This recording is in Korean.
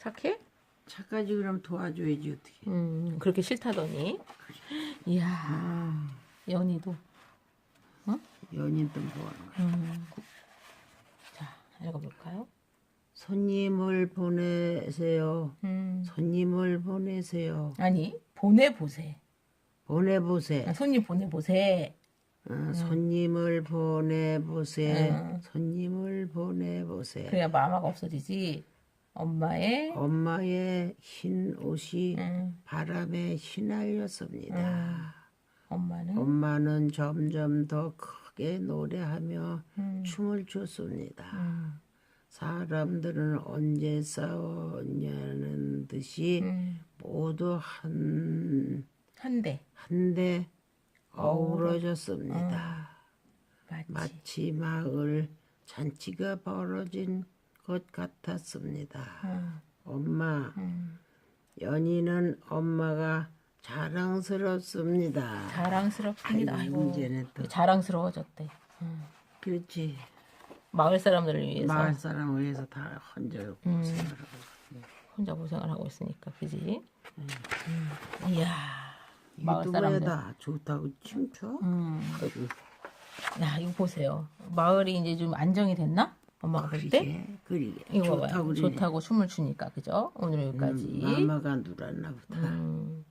착해? 차까지 그럼 도와줘야지 어떻게. 음, 그렇게 싫다더니. 이야, 아, 연희도. 연인도 뭐하는 거야. 음. 자, 읽어볼까요? 손님을 보내세요. 음. 손님을 보내세요. 아니, 보내보세. 보내보세. 아, 손님 보내보세. 어, 손님을 보내보세. 음. 손님을 보내보세. 그래야 마마가 없어지지. 엄마의 엄마의 흰 옷이 음, 바람에 휘날렸습니다. 엄마는 엄마는 점점 더 크게 노래하며 음, 춤을 췄습니다. 음, 사람들은 언제 싸웠냐는 듯이 음, 모두 한 한대. 한데 어우러졌습니다. 맞지. 마치 마을 잔치가 벌어진 것 같았습니다. 음, 엄마, 음. 연희는 엄마가 자랑스럽습니다. 자랑스럽습니다. 아이고, 아이고, 이제는 또. 자랑스러워졌대. 음. 그렇지. 마을 사람들을 위해서 마을 사람을 위해서 다 혼자 음. 고생을 하고. 혼자 고생을 하고 있으니까, 그지? 음. 이야, 마을 사람들. 다 좋다고 춤춰? 음. 아이고, 야, 이거 보세요. 마을이 이제 좀 안정이 됐나? 엄마가 볼 때? 그러게. 이거 좋다고. 좋다고 춤을 추니까, 그죠? 오늘 여기까지. 음, 마마가 누랐나 보다. 음,